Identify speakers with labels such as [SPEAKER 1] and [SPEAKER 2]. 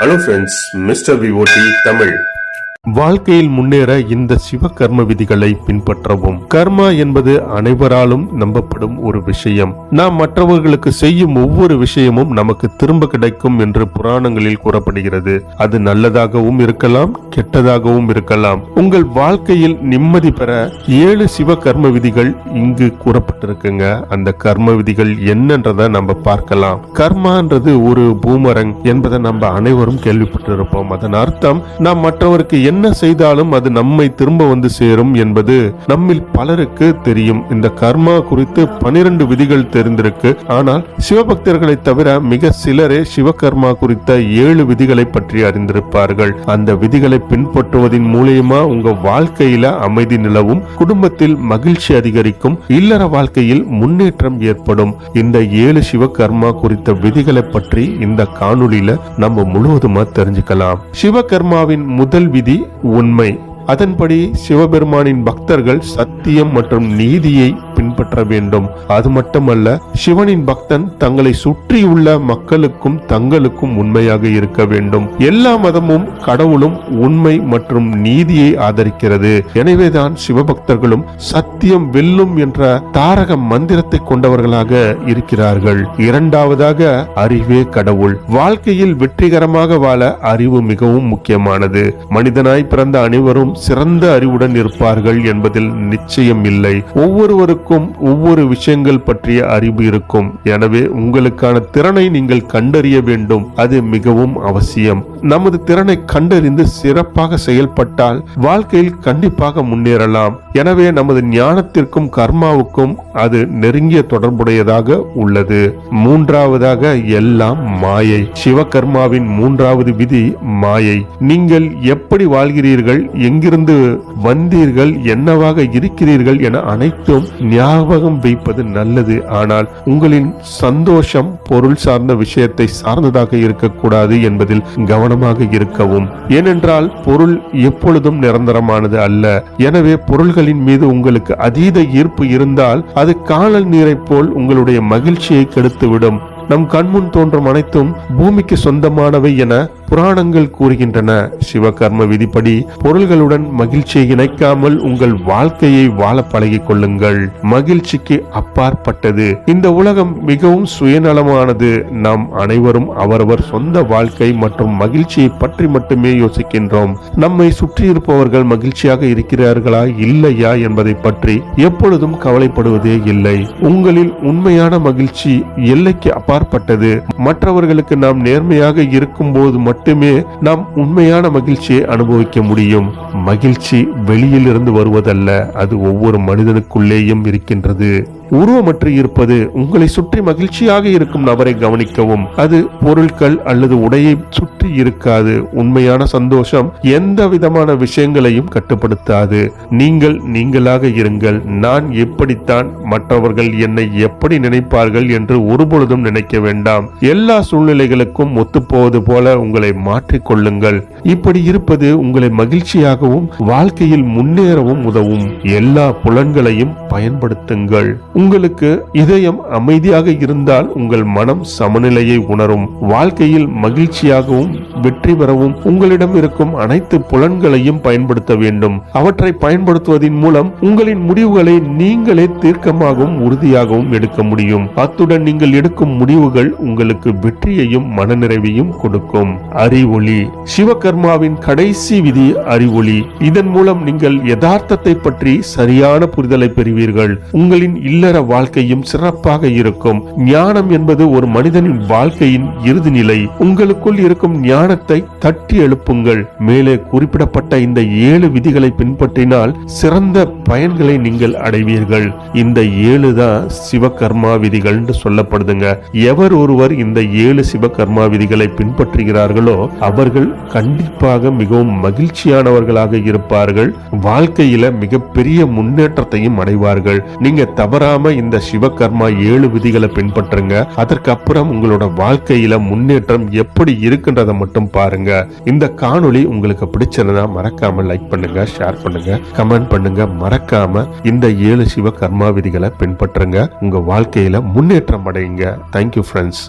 [SPEAKER 1] Hello friends mister VOD Tamil வாழ்க்கையில் முன்னேற இந்த சிவ கர்ம விதிகளை பின்பற்றவும். கர்மா என்பது அனைவராலும் நம்பப்படும் ஒரு விஷயம். நாம் மற்றவர்களுக்கு செய்யும் ஒவ்வொரு விஷயமும் நமக்கு திரும்ப கிடைக்கும் என்று புராணங்களில் கூறப்படுகிறது. அது நல்லதாகவும் இருக்கலாம் கெட்டதாகவும் இருக்கலாம். உங்கள் வாழ்க்கையில் நிம்மதி பெற ஏழு சிவ கர்ம விதிகள் இங்கு கூறப்பட்டிருக்குங்க. அந்த கர்ம விதிகள் என்னன்றதை நம்ம பார்க்கலாம். கர்மான்றது ஒரு பூமரங் என்பதை நம்ம அனைவரும் கேள்விப்பட்டிருப்போம். அதன் அர்த்தம் நாம் மற்றவருக்கு என்ன என்ன செய்தாலும் அது நம்மை திரும்ப வந்து சேரும் என்பது நம்மில் பலருக்கு தெரியும். இந்த கர்மா குறித்து பனிரெண்டு விதிகள் தெரிந்திருக்கு. ஆனால் சிவபக்தர்களை தவிர மிக சிலரே சிவகர்மா குறித்த ஏழு விதிகளை பற்றி அறிந்திருப்பார்கள். அந்த விதிகளை பின்பற்றுவதன் மூலியமா உங்க வாழ்க்கையில அமைதி நிலவும் குடும்பத்தில் மகிழ்ச்சி அதிகரிக்கும் இல்லற வாழ்க்கையில் முன்னேற்றம் ஏற்படும். இந்த ஏழு சிவகர்மா குறித்த விதிகளை பற்றி இந்த காணொளியில நம்ம முழுவதுமா தெரிஞ்சுக்கலாம். சிவகர்மாவின் முதல் விதி உண்மை. அதன்படி சிவபெருமானின் பக்தர்கள் சத்தியம் மற்றும் நீதியை பின்பற்ற வேண்டும். அது மட்டுமல்ல சிவனின் பக்தன் தங்களை சுற்றியுள்ள மக்களுக்கும் தங்களுக்கும் உண்மையாக இருக்க வேண்டும். எல்லா மதமும் கடவுளும் உண்மை மற்றும் நீதியை ஆதரிக்கிறது. எனவேதான் சிவபக்தர்களும் சத்தியம் வெல்லும் என்ற தாரக மந்திரத்தை கொண்டவர்களாக இருக்கிறார்கள். இரண்டாவதாக அறிவே கடவுள். வாழ்க்கையில் வெற்றிகரமாக வாழ அறிவு மிகவும் முக்கியமானது. மனிதனாய் பிறந்த அனைவரும் சிறந்த அறிவுடன் இருப்பார்கள் என்பதில் நிச்சயம் இல்லை. ஒவ்வொருவருக்கும் ஒவ்வொரு விஷயங்கள் பற்றிய அறிவு இருக்கும். எனவே உங்களுக்கான திறனை நீங்கள் கண்டறிய வேண்டும். அது மிகவும் அவசியம். நமது திறனை கண்டறிந்து சிறப்பாக செயல்பட்டால் வாழ்க்கையில் கண்டிப்பாக முன்னேறலாம். எனவே நமது ஞானத்திற்கும் கர்மாவுக்கும் அது நெருங்கிய தொடர்புடையதாக உள்ளது. மூன்றாவதாக எல்லாம் மாயை. சிவகர்மாவின் மூன்றாவது விதி மாயை. நீங்கள் எப்படி வாழ்கிறீர்கள்? எங்கு எங்கிருந்து வந்தீர்கள் என்னவாக இருக்கிறீர்கள் என அனைத்தும் ஞாபகம் வைப்பது நல்லது. ஆனால் உங்களின் சந்தோஷம் பொருள் சார்ந்த விஷயத்தை சார்ந்ததாக இருக்கக்கூடாது என்பதில் கவனமாக இருக்கவும். ஏனென்றால் பொருள் எப்பொழுதும் நிரந்தரமானது அல்ல. எனவே பொருள்களின் மீது உங்களுக்கு அதீத ஈர்ப்பு இருந்தால் அது காணல் நீரை போல் உங்களுடைய மகிழ்ச்சியை கெடுத்துவிடும். நம் கண்முன் தோன்றும் அனைத்தும் பூமிக்கு சொந்தமானவை என புராணங்கள் கூறுகின்றன. சிவகர்ம விதிப்படி பொருள்களுடன் மகிழ்ச்சியை இணைக்காமல் உங்கள் வாழ்க்கையை வாழ பழகிக் கொள்ளுங்கள். மகிழ்ச்சிக்கு அப்பாற்பட்டது. இந்த உலகம் மிகவும் சுயநலமானது. நாம் அனைவரும் அவரவர் சொந்த வாழ்க்கை மற்றும் மகிழ்ச்சியை பற்றி மட்டுமே யோசிக்கின்றோம். நம்மை சுற்றி இருப்பவர்கள் மகிழ்ச்சியாக இருக்கிறார்களா இல்லையா என்பதை பற்றி எப்பொழுதும் கவலைப்படுவதே இல்லை. உங்களில் உண்மையான மகிழ்ச்சி எல்லைக்கு அப்பாற்பட்டது மற்றவர்களுக்கு நாம் நேர்மையாக இருக்கும் போது மட்டுமே நாம் உண்மையான மகிழ்ச்சியை அனுபவிக்க முடியும். மகிழ்ச்சி வெளியில் இருந்து வருவதல்ல அது ஒவ்வொரு மனிதனுக்குள்ளேயும் இருக்கின்றது. உருவமற்று இருப்பது உங்களை சுற்றி மகிழ்ச்சியாக இருக்கும் நபரை கவனிக்கவும். அது பொருட்கள் அல்லது உடையை சுற்றி இருக்காது. உண்மையான சந்தோஷம் எந்த விதமான விஷயங்களையும் கட்டுப்படுத்தாது. நீங்கள் நீங்களாக இருங்கள். நான் எப்படித்தான் மற்றவர்கள் என்னை எப்படி நினைப்பார்கள் என்று ஒருபொழுதும் நினைக்க வேண்டாம். எல்லா சூழ்நிலைகளுக்கும் ஒத்துப்போவது போல உங்களை மாற்றிக்கொள்ளுங்கள். இப்படி இருப்பது உங்களை மகிழ்ச்சியாகவும் வாழ்க்கையில் முன்னேறவும் உதவும். எல்லா புலன்களையும் பயன்படுத்துங்கள். உங்களுக்கு இதயம் அமைதியாக இருந்தால் உங்கள் மனம் சமநிலையை உணரும். வாழ்க்கையில் மகிழ்ச்சியாகவும் வெற்றி பெறவும் உங்களிடம் இருக்கும் அனைத்து புலன்களையும் பயன்படுத்த வேண்டும். அவற்றை பயன்படுத்துவதன் மூலம் உங்களின் முடிவுகளை நீங்களே தீர்க்கமாகவும் உறுதியாகவும் எடுக்க முடியும். அத்துடன் நீங்கள் எடுக்கும் முடிவுகள் உங்களுக்கு வெற்றியையும் மனநிறைவையும் கொடுக்கும். அறிவொளி. சிவகர்மாவின் கடைசி விதி அறிவொளி. இதன் மூலம் நீங்கள் யதார்த்தத்தை பற்றி சரியான புரிதலை பெறுவீர்கள். உங்களின் இல்லற வாழ்க்கையும் சிறப்பாக இருக்கும். ஞானம் என்பது ஒரு மனிதனின் வாழ்க்கையின் இறுதி நிலை உங்களுக்குள் இருக்கும் ஞானத்தை தட்டி எழுப்புங்கள். மேலே குறிப்பிடப்பட்ட இந்த ஏழு விதிகளை பின்பற்றினால் சிறந்த பயன்களை நீங்கள் அடைவீர்கள். இந்த ஏழு தான் சிவகர்மா விதிகள் சொல்லப்படுதுங்க. எவர் ஒருவர் இந்த ஏழு சிவகர்மா விதிகளை பின்பற்றுகிறார்களோ அவர்கள் கண்டிப்பாக மிகவும் மகிழ்ச்சியானவர்களாக இருப்பார்கள். வாழ்க்கையில மிகப்பெரிய முன்னேற்றத்தையும் அடைவார்கள். நீங்க தவறாம இந்த சிவகர்மா ஏழு விதிகளை பின்பற்றுங்க. அதற்கு அப்புறம் உங்களோட வாழ்க்கையில முன்னேற்றம் எப்படி இருக்குன்றதை மட்டும் பாருங்க. இந்த காணொளி உங்களுக்கு பிடிச்சிருந்தா மறக்காம லைக் பண்ணுங்க ஷேர் பண்ணுங்க கமெண்ட் பண்ணுங்க. மறக்காம இந்த ஏழு சிவ கர்மா விதிகளை பின்பற்றுங்க. உங்க வாழ்க்கையில முன்னேற்றம் அடையுங்க. Thank you friends